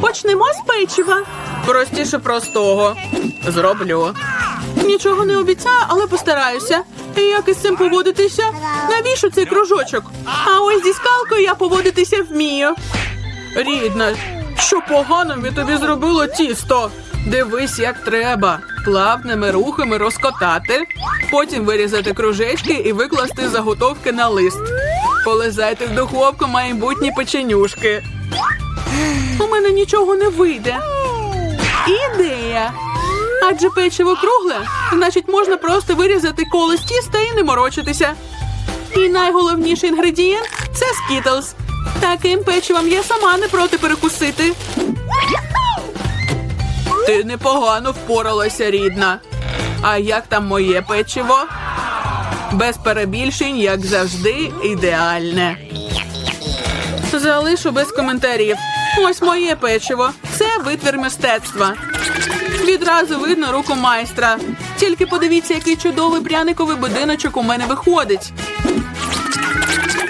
Почнемо з печива. Простіше простого. Зроблю. Нічого не обіцяю, але постараюся. І як із цим поводитися? Навіщо цей кружочок? А ось зі скалкою я поводитися вмію. Рідна, що поганим тобі зробило тісто? Дивись, як треба. Плавними рухами розкотати, потім вирізати кружечки і викласти заготовки на лист. Полизайте в духовку майбутні печенюшки. У мене нічого не вийде. Ідея. Адже печиво кругле, значить можна просто вирізати коло з тіста і не морочитися. І найголовніший інгредієнт це скітлз. Таким печивом я сама не проти перекусити. Ти непогано впоралася, рідна. А як там моє печиво? Без перебільшень, як завжди, ідеальне. Залишу без коментарів. Ось моє печиво. Це витвір мистецтва. Відразу видно руку майстра. Тільки подивіться, який чудовий пряниковий будиночок у мене виходить.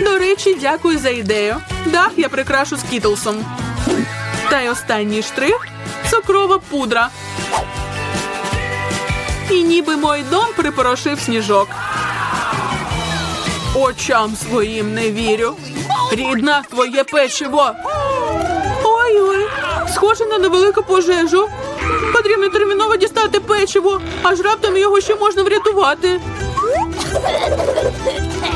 До речі, дякую за ідею. Дах я прикрашу скітлсом. Та й останній штрих цукрова пудра. І ніби мой дом припорошив сніжок. Очам своїм не вірю. Рідна, твоє печиво. Схоже на невелику пожежу. Потрібно терміново дістати печиво, аж раптом його ще можна врятувати.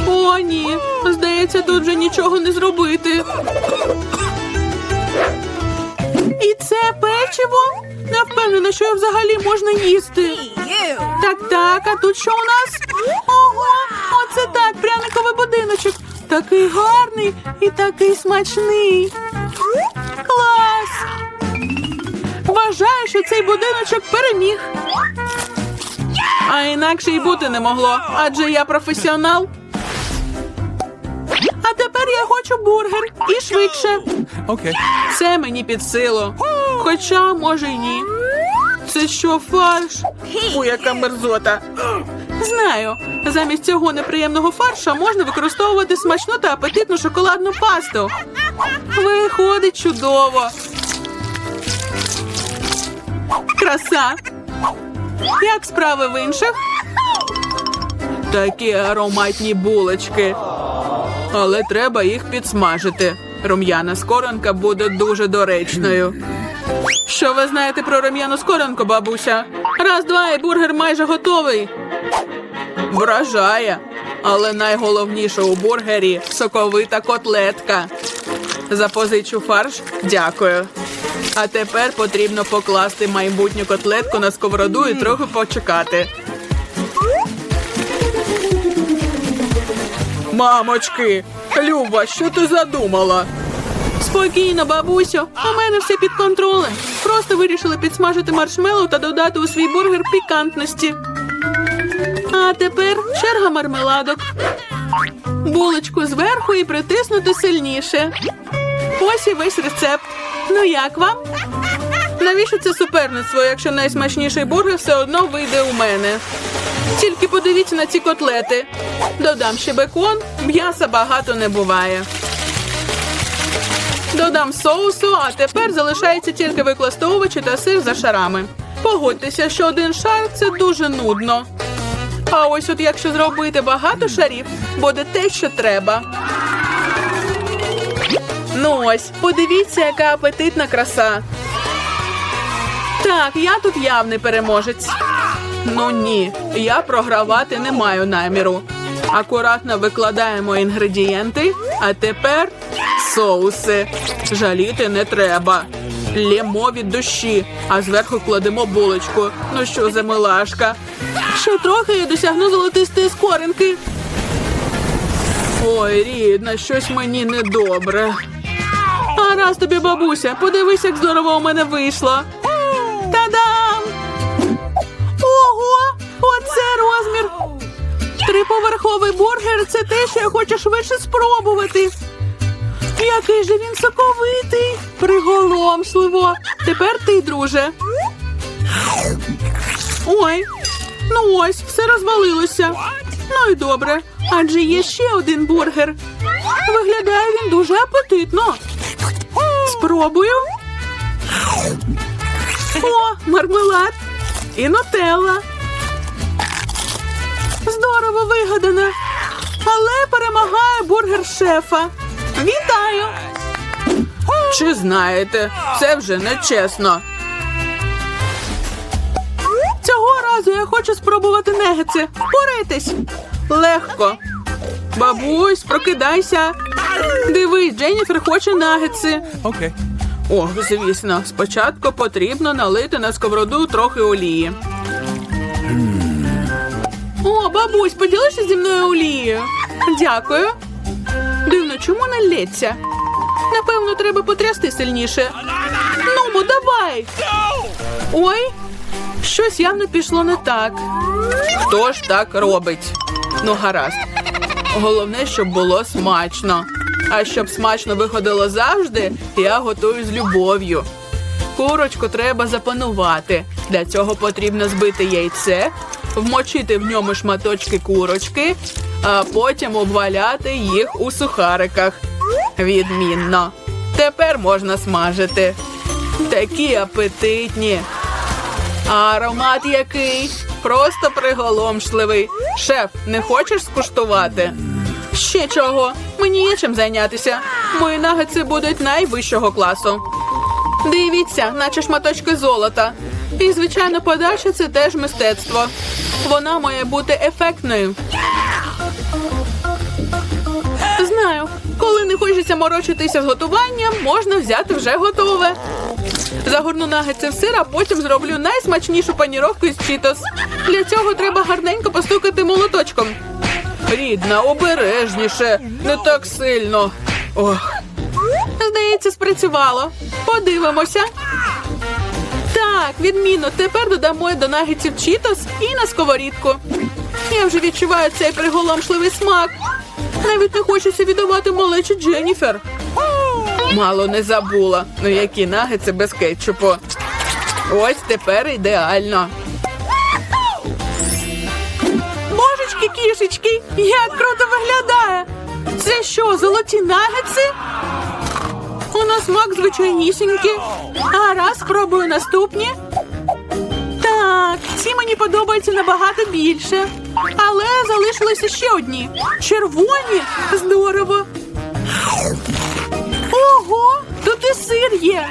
О, ні. Здається, тут вже нічого не зробити. І це печиво? Не впевнена, що його взагалі можна їсти. Так, так, а тут що у нас? Ого, оце так, пряниковий будиночок. Такий гарний і такий смачний. Вважаю, що цей будиночок переміг. А інакше й бути не могло, адже я професіонал. А тепер я хочу бургер і швидше. Okay. Це мені під силу. Хоча, може, й ні. Це що, фарш? Фу, яка мерзота. Знаю, замість цього неприємного фарша можна використовувати смачну та апетитну шоколадну пасту. Виходить чудово. Краса. Як справи в інших? Такі ароматні булочки. Але треба їх підсмажити. Рум'яна скоронка буде дуже доречною. Що ви знаєте про рум'яну скоронку, бабуся? Раз, два і бургер майже готовий. Вражає. Але найголовніше у бургері соковита котлетка. Запозичу фарш. Дякую. А тепер потрібно покласти майбутню котлетку на сковороду і трохи почекати. Мамочки, Люба, що ти задумала? Спокійно, бабусю. У мене все під контролем. Просто вирішила підсмажити маршмеллоу та додати у свій бургер пікантності. А тепер черга мармеладок. Булочку зверху і притиснути сильніше. Ось і весь рецепт. Ну як вам? Навіщо це суперництво, якщо найсмачніший бургер все одно вийде у мене? Тільки подивіться на ці котлети. Додам ще бекон, м'яса багато не буває. Додам соусу, а тепер залишається тільки викласти овочі та сир за шарами. Погодьтеся, що один шар це дуже нудно. А ось от якщо зробити багато шарів, буде те, що треба. Ну ось, подивіться, яка апетитна краса. Так, я тут явний переможець. Ну ні, я програвати не маю наміру. Акуратно викладаємо інгредієнти, а тепер соуси. Жаліти не треба. Лємо від душі, а зверху кладемо булочку. Ну що за милашка? Ще трохи і досягну золотистої скоринки. Ой, рідна, щось мені недобре. А раз тобі, бабуся, подивись, як здорово у мене вийшло. Та-дам! Ого! Оце розмір! Триповерховий бургер це те, що я хочу швидше спробувати. Який же він соковитий! Приголомшливо! Тепер ти, друже. Ой, ну ось, все розвалилося. Ну і добре, адже є ще один бургер. Виглядає він дуже апетитно. Спробую. О, мармелад і нутелла. Здорово вигадано. Але перемагає бургер шефа. Вітаю! Чи знаєте, це вже не чесно. Цього разу я хочу спробувати негетси. Впорайтесь. Легко. Бабусь, прокидайся. Дивись, Дженніфер хоче нагетси. Okay. О, звісно, спочатку потрібно налити на сковороду трохи олії. О, бабусь, поділишся зі мною олією. Дякую. Дивно, чому не лється? Напевно, треба потрясти сильніше. Ну, бо давай. Ой, щось явно пішло не так. Хто ж так робить? Ну, гаразд. Головне, щоб було смачно. А щоб смачно виходило завжди, я готую з любов'ю. Курочку треба запанувати. Для цього потрібно збити яйце, вмочити в ньому шматочки курочки, а потім обваляти їх у сухариках. Відмінно. Тепер можна смажити. Такі апетитні. А аромат який? Просто приголомшливий. Шеф, не хочеш скуштувати? Ще чого? Мені є чим зайнятися. Мої нагетси будуть найвищого класу. Дивіться, наче шматочки золота. І, звичайно, подача це теж мистецтво. Вона має бути ефектною. Коли не хочеться морочитися з готуванням, можна взяти вже готове. Загорну нагетси в сир, а потім зроблю найсмачнішу паніровку із чітос. Для цього треба гарненько постукати молоточком. Рідна, обережніше, не так сильно. Ох. Здається, спрацювало. Подивимося. Так, відмінно. Тепер додамо до нагетсів чітос і на сковорідку. Я вже відчуваю цей приголомшливий смак. Навіть не хочеться віддавати малечі Дженніфер. Мало не забула. Ну які нагетси без кетчупу. Ось тепер ідеально. Божечки, кішечки, як круто виглядає! Це що, золоті нагетси? У нас смак звичайнісінький. А раз спробую наступні. Так, ці мені подобаються набагато більше. Але залишилися ще одні. Червоні. Здорово. Ого, тут і сир є.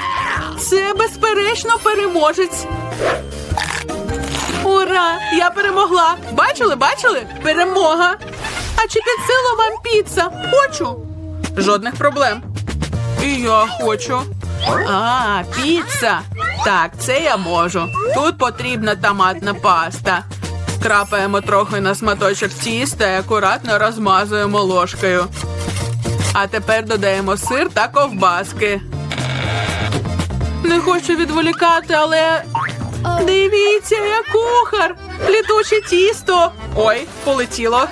Це безперечно переможець. Ура! Я перемогла! Бачили, бачили? Перемога! А чи під силу вам піца? Хочу. Жодних проблем. І я хочу. А, піца. Так, це я можу. Тут потрібна томатна паста. Крапаємо трохи на сматочок тіста і акуратно розмазуємо ложкою. А тепер додаємо сир та ковбаски. Не хочу відволікати, але Дивіться, я кухар! Літуче тісто. Ой, полетіло.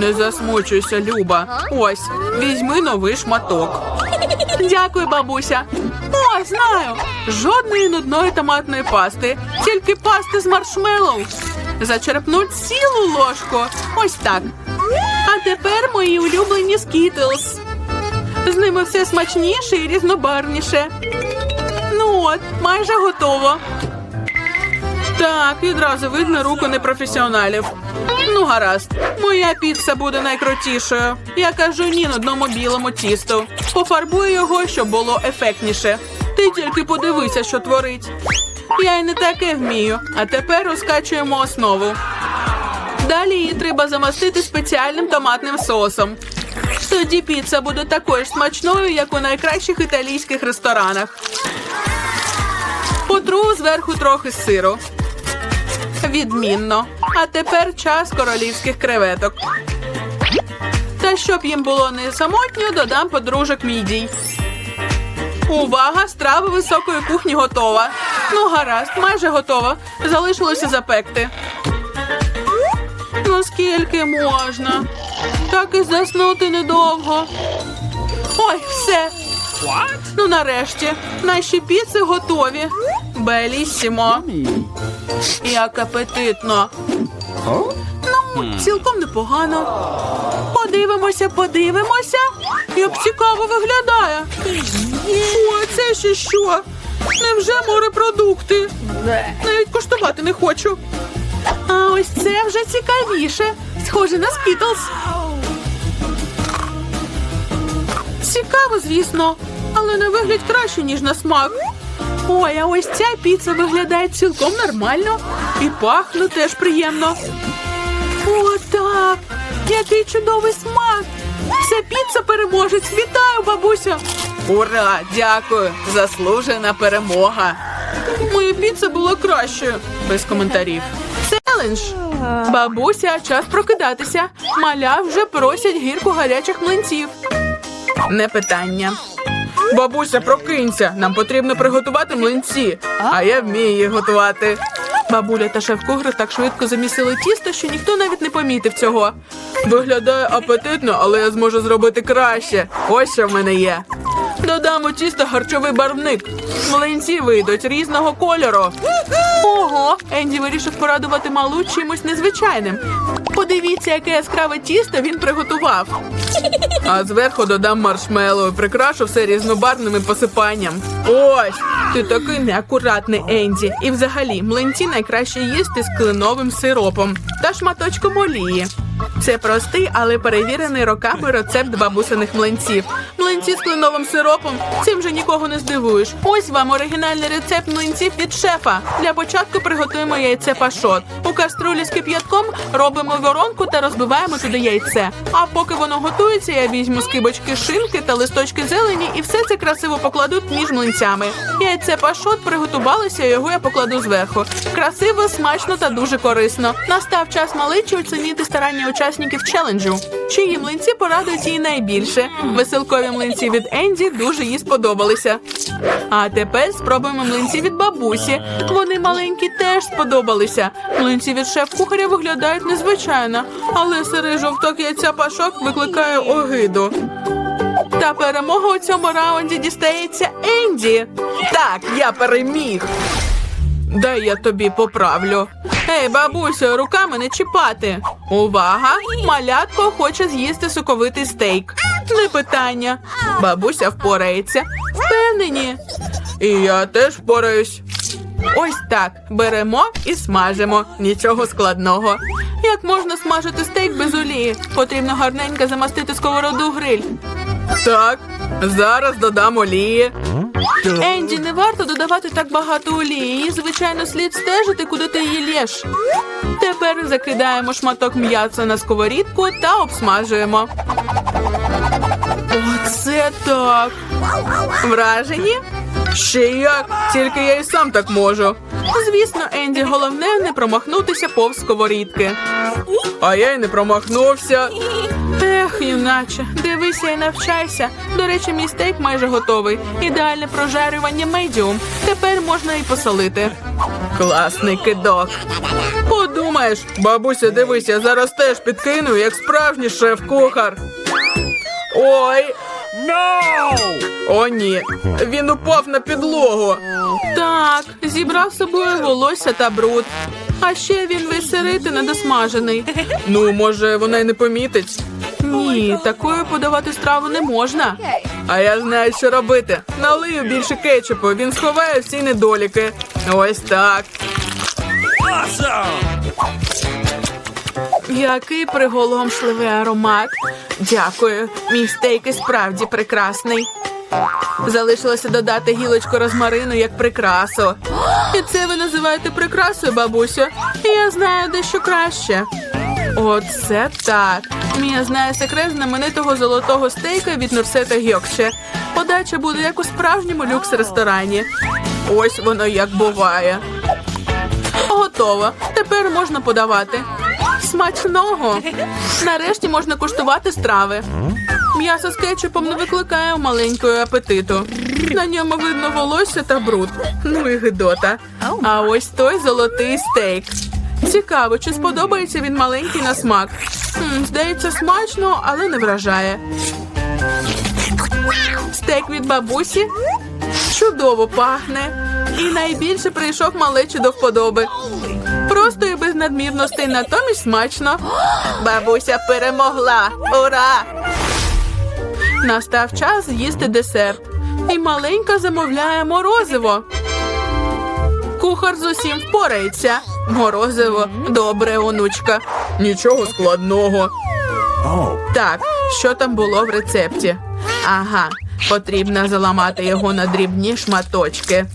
Не засмучуйся, Люба. Ось, візьми новий шматок. Дякую, бабуся. О, знаю. Жодної нудної томатної пасти, тільки пасти з маршмеллоу. Зачерпнуть цілу ложку. Ось так. А тепер мої улюблені скітлз. З ними все смачніше і різнобарвніше. Ну от, майже готово. Так, відразу видно руку непрофесіоналів. Ну, гаразд, моя піца буде найкрутішою. Я кажу ні на одному білому тісту. Пофарбую його, щоб було ефектніше. Ти тільки подивися, що творить. Я й не таке вмію. А тепер розкачуємо основу. Далі її треба замастити спеціальним томатним соусом. Тоді піца буде такою ж смачною, як у найкращих італійських ресторанах. Потру зверху трохи сиру. Відмінно. А тепер час королівських креветок. Та щоб їм було не самотньо, додам подружок мідій. Увага! Страва високої кухні готова. Ну, гаразд, майже готова. Залишилося запекти. Ну скільки можна? Так і заснути недовго. Ой, все. Ну, нарешті, наші піци готові. Белісімо. Як апетитно. Ну, цілком непогано. Подивимося, подивимося. Як цікаво виглядає. О, це ще що? Невже морепродукти? Навіть коштувати не хочу. А ось це вже цікавіше. Схоже на скітлс. Цікаво, звісно, але на вигляд краще, ніж на смак. Ой, а ось ця піца виглядає цілком нормально і пахне теж приємно. О, так! Який чудовий смак! Це піца переможець! Вітаю, бабуся! Ура! Дякую! Заслужена перемога! Моя піца була кращою, без коментарів. Челендж! Бабуся, час прокидатися. Маля вже просять гірку гарячих млинців. Не питання. Бабуся, прокинься. Нам потрібно приготувати млинці, а я вмію їх готувати. Бабуля та шеф-кухар так швидко замісили тісто, що ніхто навіть не помітив цього. Виглядає апетитно, але я зможу зробити краще. Ось що в мене є. Додамо тісто харчовий барвник. Млинці вийдуть різного кольору. Ого, Енді вирішив порадувати малу чимось незвичайним. Подивіться, яке яскраве тісто він приготував. А зверху додам маршмеллоу і прикрашу все різнобарвним посипанням. Ось, ти такий неакуратний Енді. І взагалі млинці найкраще їсти з кленовим сиропом та шматочком олії. Це простий, але перевірений роками рецепт бабусиних млинців. Млинці з кленовим сиропом цим же нікого не здивуєш. Ось вам оригінальний рецепт млинців від шефа. Для початку приготуємо яйце пашот. У каструлі з кип'ятком робимо воронку та розбиваємо туди яйце. А поки воно готується, я візьму скибочки шинки та листочки зелені і все це красиво покладу між млинцями. Яйце пашот приготувалося, його я покладу зверху. Красиво, смачно та дуже корисно. Настав час маличі оцінити старання учасників челенджу. Чиї млинці порадують її найбільше. Веселкові млинці від Енді дуже їй сподобалися. А тепер спробуємо млинці від бабусі. Вони маленькі теж сподобалися. Млинці від шеф-кухаря виглядають незвичайно, але сирий жовток яйця пашок викликає огиду. Та перемога у цьому раунді дістається Енді. Так, я переміг. Дай я тобі поправлю. Ей, бабусю, руками не чіпати. Увага! Малятко хоче з'їсти соковитий стейк. Не питання. Бабуся впорається. Впевнені. І я теж впораюсь. Ось так. Беремо і смажимо. Нічого складного. Як можна смажити стейк без олії? Потрібно гарненько замастити сковороду гриль. Так, зараз додам олії. Енді, не варто додавати так багато олії. Звичайно, слід стежити, куди ти її лєш. Тепер закидаємо шматок м'яса на сковорідку та обсмажуємо. Оце так. Вражені? Ще як, тільки я і сам так можу. Звісно, Енді, головне не промахнутися повз сковорідки. А я й не промахнувся. Ех, юначе, дивися і навчайся. До речі, мій стейк майже готовий. Ідеальне прожарювання медіум. Тепер можна і посолити. Класний кидок. Подумаєш, бабуся, дивись, я зараз теж підкину, як справжній шеф-кухар. Ой, о, ні. Він упав на підлогу. Так, зібрав з собою волосся та бруд. А ще він весь сирий та недосмажений. Ну, може, вона й не помітить. Ні, такою подавати страву не можна. А я знаю, що робити. Налию більше кетчупу, він сховає всі недоліки. Ось так. Який приголомшливий аромат. Дякую. Мій стейк і справді прекрасний. Залишилося додати гілочку розмарину як прикрасу. І це ви називаєте прикрасою, бабусю? Я знаю дещо краще. Оце так. Мія знає секрет знаменитого золотого стейка від Нурсета Гьокше. Подача буде як у справжньому люкс-ресторані. Ось воно як буває. Готово. Тепер можна подавати. Смачного. Нарешті можна куштувати страви. М'ясо з кетчупом не викликає маленького апетиту. На ньому видно волосся та бруд. Ну і гидота. А ось той золотий стейк. Цікаво, чи сподобається він маленький на смак. М, здається, смачно, але не вражає. Стейк від бабусі чудово пахне. І найбільше прийшов малечі до вподоби. Просто і без надмірностей, натомість смачно. Бабуся перемогла. Ура! Настав час з'їсти десерт. І маленька замовляє морозиво. Кухар з усім впорається. Морозиво, добре, онучка. Нічого складного. Так, що там було в рецепті? Ага, потрібно заламати його на дрібні шматочки.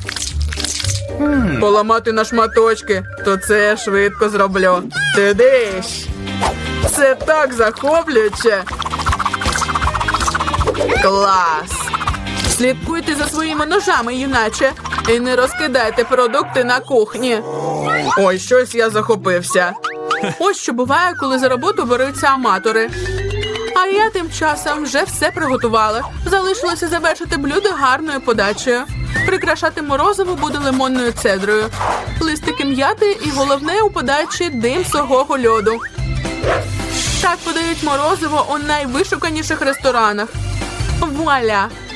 Поламати на шматочки, то це я швидко зроблю. Ти диш. Це так захоплююче. Клас. Слідкуйте за своїми ножами, юначе, і не розкидайте продукти на кухні. Ой, щось я захопився. Ось що буває, коли за роботу беруться аматори. А я тим часом вже все приготувала. Залишилося завершити блюдо гарною подачею. Прикрашати морозиво буде лимонною цедрою. Листики м'яти і головне у подачі дим сухого льоду. Так подають морозиво у найвишуканіших ресторанах. Вуаля!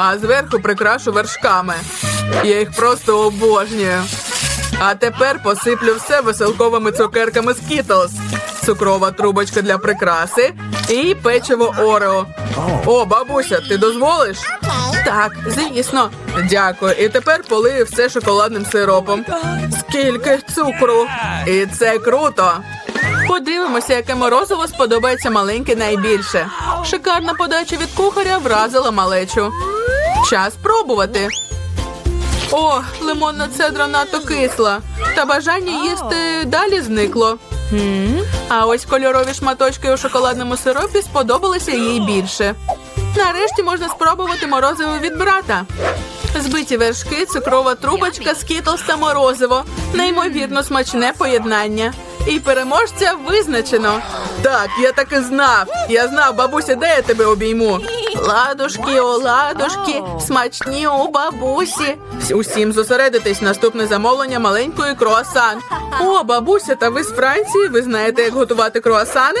А зверху прикрашу вершками. Я їх просто обожнюю. А тепер посиплю все веселковими цукерками Skittles. Цукрова трубочка для прикраси і печиво Орео. О, бабуся, ти дозволиш? Так, звісно. Дякую. І тепер полию все шоколадним сиропом. Скільки цукру! І це круто. Подивимося, яке морозиво сподобається маленьке найбільше. Шикарна подача від кухаря вразила малечу. Час пробувати. О, лимонна цедра надто кисла. Та бажання їсти далі зникло. А ось кольорові шматочки у шоколадному сиропі сподобалися їй більше. Нарешті можна спробувати морозиво від брата. Збиті вершки, цукрова трубочка, скітлс та морозиво. Неймовірно смачне поєднання. І переможця визначено. Так, я так і знав. Я знав, бабуся, де я тебе обійму. Ладушки, оладушки, ладушки, смачні у бабусі. Усім зосередитись, наступне замовлення маленької круасан. О, бабуся, та ви з Франції. Ви знаєте, як готувати круасани?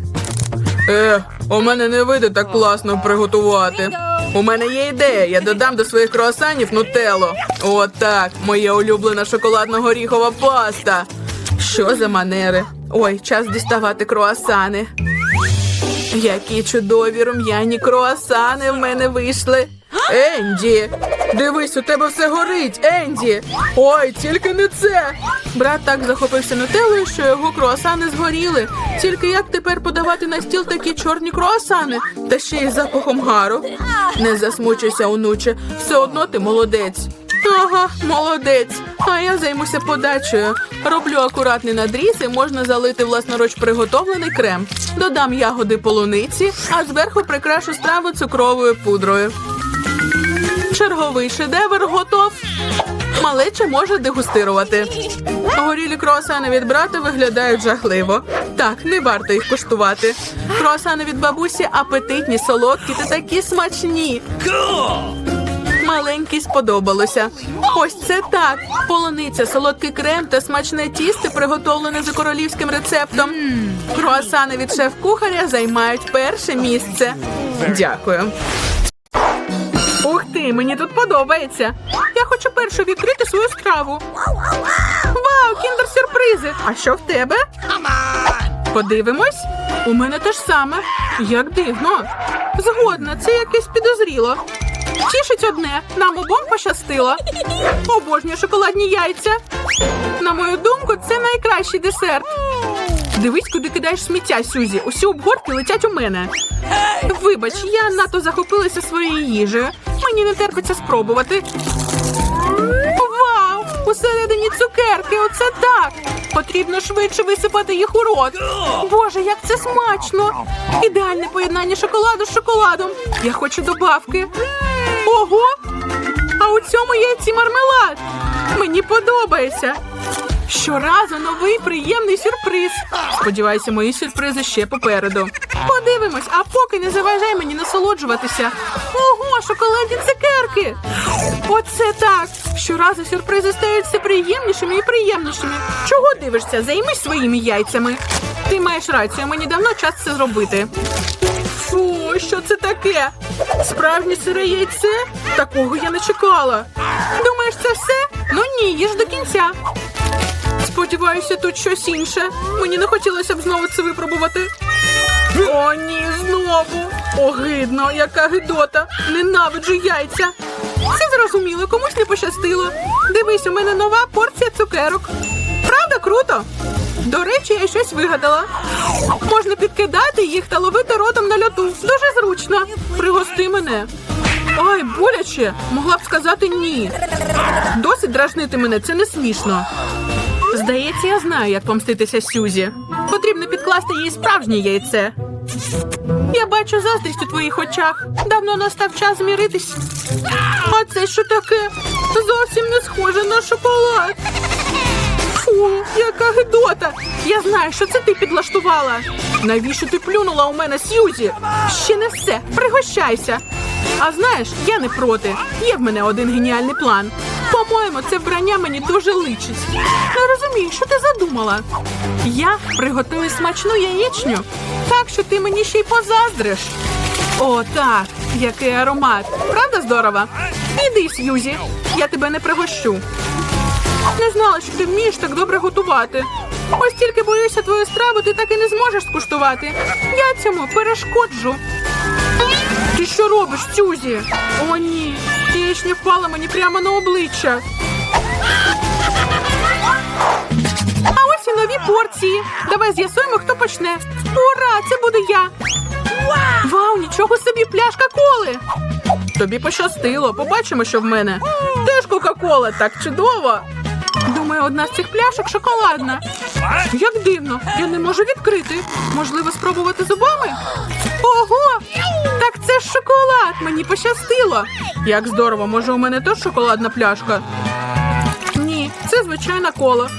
Е, у мене не вийде так класно приготувати. У мене є ідея. Я додам до своїх круасанів нутелло. Отак, моя улюблена шоколадно-горіхова паста. Що за манери? Ой, час діставати круасани. Які чудові рум'яні круасани в мене вийшли. Енді, дивись, у тебе все горить, Енді. Ой, тільки не це. Брат так захопився нутеллою, що його круасани згоріли. Тільки як тепер подавати на стіл такі чорні круасани, та ще й запахом гару. Не засмучуйся, онуче, все одно ти молодець. Ага, молодець. А я займуся подачею. Роблю акуратний надріз і можна залити власноруч приготовлений крем. Додам ягоди полуниці, а зверху прикрашу страву цукровою пудрою. Черговий шедевр готов. Малеча може дегустирувати. Горілі круасани від брата виглядають жахливо. Так, не варто їх куштувати. Круасани від бабусі апетитні, солодкі та такі смачні. Маленький сподобалося. Ось це так. Полуниця, солодкий крем та смачне тісто, приготовлене за королівським рецептом. Круасани від шеф-кухаря займають перше місце. Дякую. Ти, мені тут подобається. Я хочу першу відкрити свою страву. Вау, кіндер-сюрпризи! А що в тебе? Подивимось. У мене те ж саме. Як дивно. Згодна, це якесь підозріло. Тішить одне, нам обом пощастило. Обожнюю шоколадні яйця. На мою думку, це найкращий десерт. Дивись, куди кидаєш сміття, Сюзі. Усі обгортки летять у мене. Вибач, я надто захопилася своєю їжею. Мені не терпиться спробувати. Вау! Усередині цукерки, оце так! Потрібно швидше висипати їх у рот. Боже, як це смачно! Ідеальне поєднання шоколаду з шоколадом. Я хочу добавки. Ого! А у цьому яйці мармелад. Мені подобається. Щоразу новий приємний сюрприз. Сподіваюся, мої сюрпризи ще попереду. Подивимось, а поки не заважай мені насолоджуватися. Ого, шоколадні цукерки! Оце так! Щоразу сюрпризи стають все приємнішими і приємнішими. Чого дивишся? Займись своїми яйцями. Ти маєш рацію, мені давно час це зробити. Що це таке? Справжнє сире яйце? Такого я не чекала. Думаєш, це все? Ну ні, їж до кінця. Сподіваюся, тут щось інше. Мені не хотілося б знову це випробувати. О, ні, знову. Огидно, яка гидота. Ненавиджу яйця. Все зрозуміло, комусь не пощастило. Дивись, у мене нова порція цукерок. Правда, круто? До речі, я щось вигадала. Можна підкидати їх та ловити ротом на льоту. Дуже зручно. Пригости мене. Ай, боляче. Могла б сказати ні. Досить дражнити мене, це не смішно. Здається, я знаю, як помститися Сюзі. Потрібно підкласти їй справжнє яйце. Я бачу заздрість у твоїх очах. Давно настав час зміритись. А це що таке? Зовсім не схоже на шоколад. Фу, яка гидота! Я знаю, що це ти підлаштувала. Навіщо ти плюнула у мене Сьюзі? Ще не все, пригощайся. А знаєш, я не проти. Є в мене один геніальний план. По-моєму, це вбрання мені дуже личить. Не розумію, що ти задумала. Я приготую смачну яєчню, так що ти мені ще й позаздриш. О, так, який аромат. Правда здорово? Іди, Сьюзі, я тебе не пригощу. Не знала, що ти вмієш так добре готувати. Ось тільки боюся твою страву, ти так і не зможеш скуштувати. Я цьому перешкоджу. Ти що робиш, Сюзі? О, ні. Яєчня впала мені прямо на обличчя. А ось і нові порції. Давай з'ясуємо, хто почне. Ура! Це буду я. Вау, нічого собі пляшка коли. Тобі пощастило. Побачимо, що в мене. Теж Кока-Кола, так чудово. Думаю, одна з цих пляшок шоколадна. Як дивно, я не можу відкрити. Можливо, спробувати зубами? Ого! Так це ж шоколад! Мені пощастило. Як здорово, може, у мене теж шоколадна пляшка? Ні, це звичайна кола.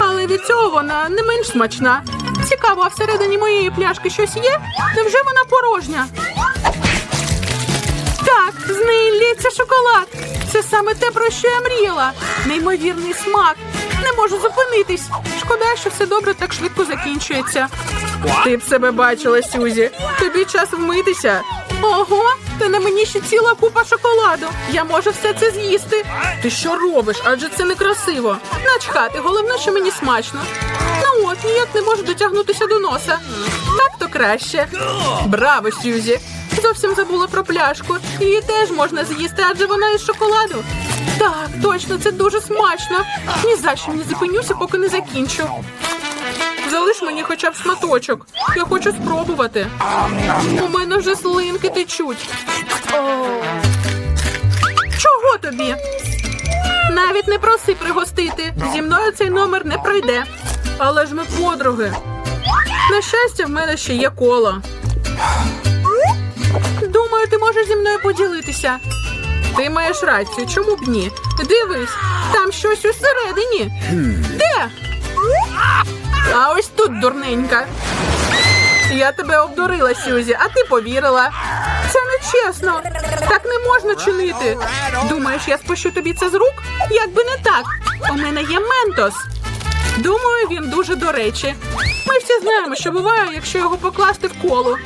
Але від цього вона не менш смачна. Цікаво, а всередині моєї пляшки щось є? Невже вона порожня? Так, з неї лється шоколад. Це саме те, про що я мріяла. Неймовірний смак. Не можу зупинитись. Шкода, що все добре так швидко закінчується. Ти б себе бачила, Сюзі. Тобі час вмитися. Ого, та на мені ще ціла купа шоколаду. Я можу все це з'їсти. Ти що робиш? Адже це некрасиво. Начхати, головне, що мені смачно. Ну от, ніяк не можу дотягнутися до носа. Так то краще. Браво, Сюзі! Зовсім забула про пляшку. Її теж можна з'їсти, адже вона із шоколаду. Так, точно, це дуже смачно. Ні за що не зупинюся, поки не закінчу. Залиш мені хоча б шматочок. Я хочу спробувати. У мене вже слинки течуть. О. Чого тобі? Навіть не проси пригостити. Зі мною цей номер не пройде. Але ж ми подруги. На щастя, в мене ще є коло. Думаю, ти можеш зі мною поділитися. Ти маєш рацію, чому б ні? Дивись, там щось усередині. Де? А ось тут дурненька. Я тебе обдурила, Сюзі, а ти повірила. Це нечесно. Так не можна чинити. Думаєш, я спущу тобі це з рук? Якби не так. У мене є ментос. Думаю, він дуже до речі. Ми всі знаємо, що буває, якщо його покласти в коло.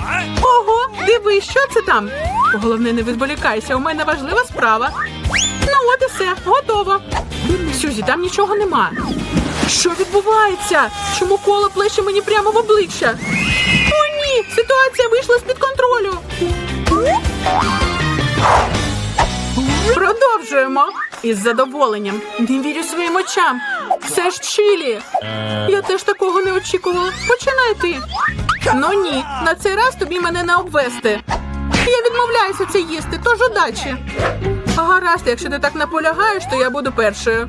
Ого, дивись, що це там? Головне, не відволікайся, у мене важлива справа. Ну от і все, готово. Сюзі, там нічого нема. Що відбувається? Чому коло плеще мені прямо в обличчя? О, ні! Ситуація вийшла з-під контролю. Продовжуємо. Із задоволенням. Не вірю своїм очам. Це ж чилі. Я теж такого не очікувала. Починай ти. Ну ні, на цей раз тобі мене не обвести. Я відмовляюся це їсти, тож удачі. Гаразд, якщо ти так наполягаєш, то я буду першою.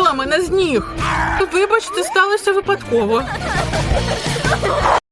Збила мене з ніг. Вибачте, сталося випадково.